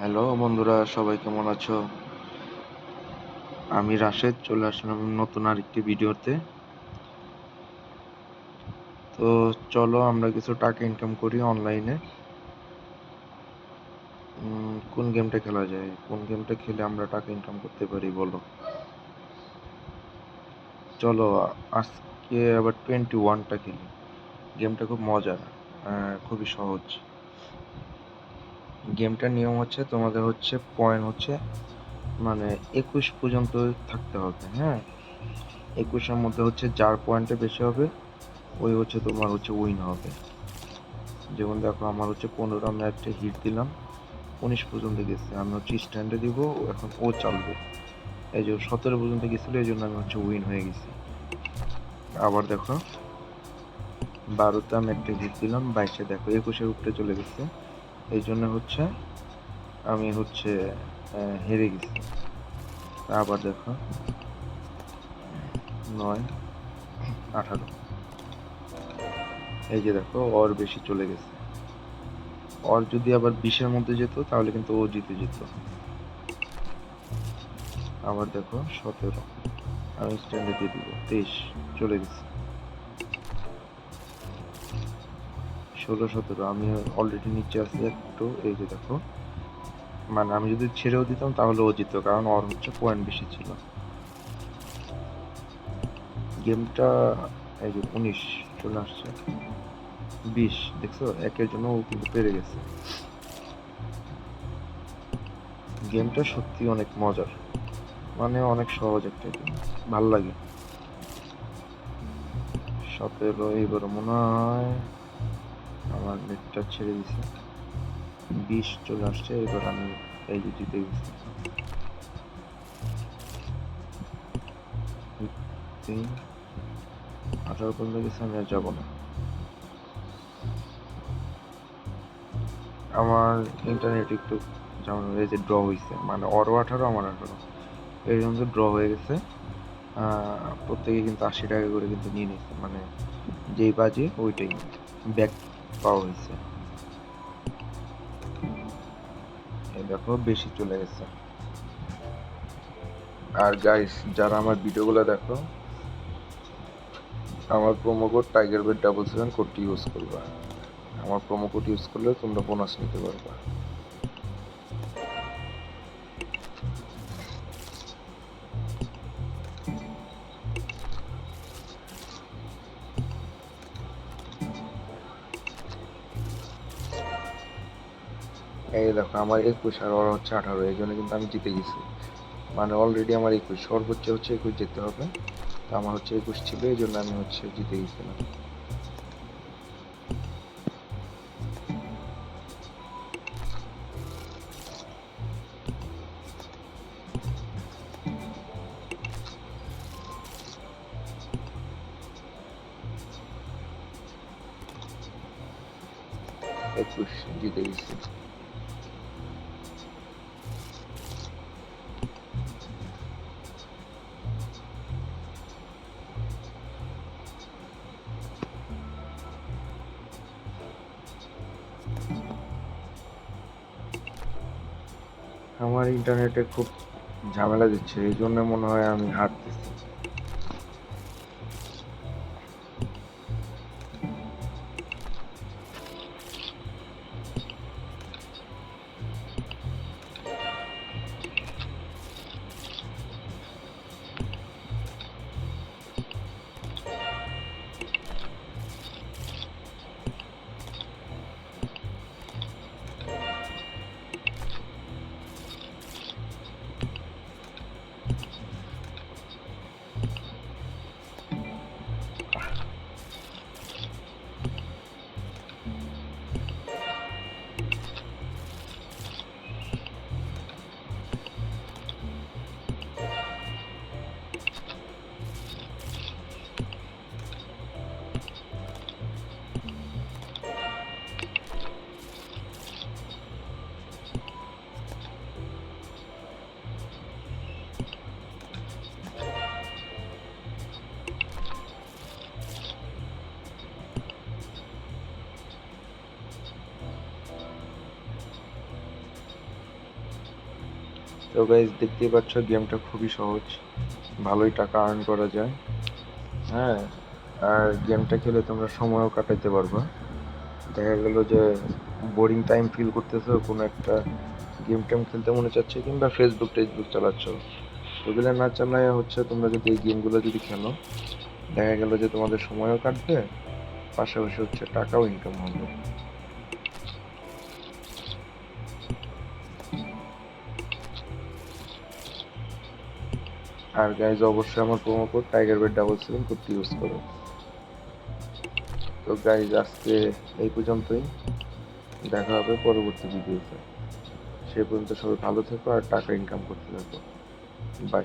Hello বন্ধুরা, সবাই কেমন আছো? আমি রাশেদ, চলে আসলাম নতুন আরেকটি ভিডিওতে। তো চলো আমরা কিছু টাকা ইনকাম করি অনলাইনে কোন গেমটা খেলা যায়? কোন গেমটা খেলে আমরা টাকা ইনকাম করতে পারি বলো? চলো, আজকে আবার টোয়েন্টি ওয়ানটা খেলি। গেমটা খুব মজার খুবই সহজ। গেমটার নিয়ম হচ্ছে তোমাদের হচ্ছে পয়েন্ট হচ্ছে মানে একুশ পর্যন্ত থাকতে হবে হ্যাঁ? একুশের মধ্যে হচ্ছে যার পয়েন্টে বেশি হবে, ওই হচ্ছে তোমার হচ্ছে উইন হবে। যেমন দেখো, আমার হচ্ছে পনেরো আমি একটা হিট দিলাম, উনিশ পর্যন্ত গেছে, আমি হচ্ছে স্ট্যান্ডে দিব এখন ও চালবে। এই যে সতেরো পর্যন্ত গেছিল, এই জন্য আমি হচ্ছে উইন হয়ে গেছি। আবার দেখো বারোতে আমি একটা হিট দিলাম, বাইশে দেখো, একুশের উপরে চলে গেছে। এই জন্য হচ্ছে আমি হচ্ছে হেরে গেছি। আবার দেখো, নয়, আঠারো। এই যে দেখো ওর বেশি চলে গেছে। ওর যদি আবার বিশের মধ্যে যেত, তাহলে কিন্তু ও জিতে যেত। আবার দেখো, সতেরো। আমি স্ট্যান্ডে দিয়ে দিব, তেইশ, চলে গেছে। ষোলো, সতেরো, আমি অলরেডি নিচে আছি একটু, এই যে দেখো। মানে আমি যদি ছেড়েও দিতাম তাহলে ও জিততো, কারণ ওর হচ্ছে পয়েন্ট বেশি ছিল। গেমটা, এই যে উনিশ চলে আসছে। বিশ, দেখছ? একের জন্য ও কিন্তু পেরে গেছে। গেমটা সত্যি অনেক মজার। মানে অনেক সহজ একটা গেম ভালো লাগে। সতেরো এবার মনে হয় আমার নেটটা ছেড়ে দিছে। বিশ চলে আসছে, এবার আমি এই জিতে গেছি আঠারো পর্যন্ত গেছে, আমি আর যাব না। আমার ইন্টারনেট একটু যেমন এই যে ড্র হয়েছে মানে অরো আঠারো, আমার আঠারো। এই জন্য ড্র হয়ে গেছে। প্রত্যেকে কিন্তু আশি টাকা করে কিন্তু নিয়ে নিচ্ছে মানে যেই বাজে ওইটাই। ব্যাক পাওয়া হয়েছে দেখো, বেশি চলে গেছে। আর গাইস যারা আমার ভিডিওগুলো দেখো, আমার promo code tiger bed double seven কোডটি ইউজ করবা। আমার প্রোমো কোড ইউজ করলে তোমরা বোনাস নিতে পারবা। এই দেখো, আমার একুশ আর ওর হচ্ছে আঠারো, এই জন্য কিন্তু আমি জিতে গেছি। মানে অলরেডি আমার একুশ সর্বোচ্চ হচ্ছে একুশ যেতে হবে। তো আমার হচ্ছে একুশ ছিল, এই জন্য আমি হচ্ছে জিতে গেছিলাম। একুশ, জিতে গেছি। আমার ইন্টারনেটে খুব ঝামেলা দিচ্ছে এই জন্য মনে হয় আমি হারতেছি। তো গাইজ দেখতেই পাচ্ছ গেমটা খুবই সহজ। ভালোই টাকা আর্ন করা যায়। হ্যাঁ আর গেমটা খেলে তোমরা সময়ও কাটাইতে পারবা। দেখা গেল যে বোরিং টাইম ফিল করতেছো, কোনো একটা গেম টেম খেলতে মনে চাচ্ছে, কিংবা ফেসবুক টেসবুক চালাচ্ছ। ওগুলো না চালায় হচ্ছে তোমরা যদি এই গেমগুলো যদি খেলো, দেখা গেল যে তোমাদের সময়ও কাটবে, পাশাপাশি হচ্ছে টাকাও ইনকাম হবে। আর গাইজ অবশ্যই আমার promo code tiger bed double seven কোডটি ইউজ করুন তো গাইজ আজকে এই পর্যন্তই। দেখা হবে পরবর্তী ভিডিওতে সে পর্যন্ত সবাই ভালো থেকো আর টাকা ইনকাম করতে থাকো। বাই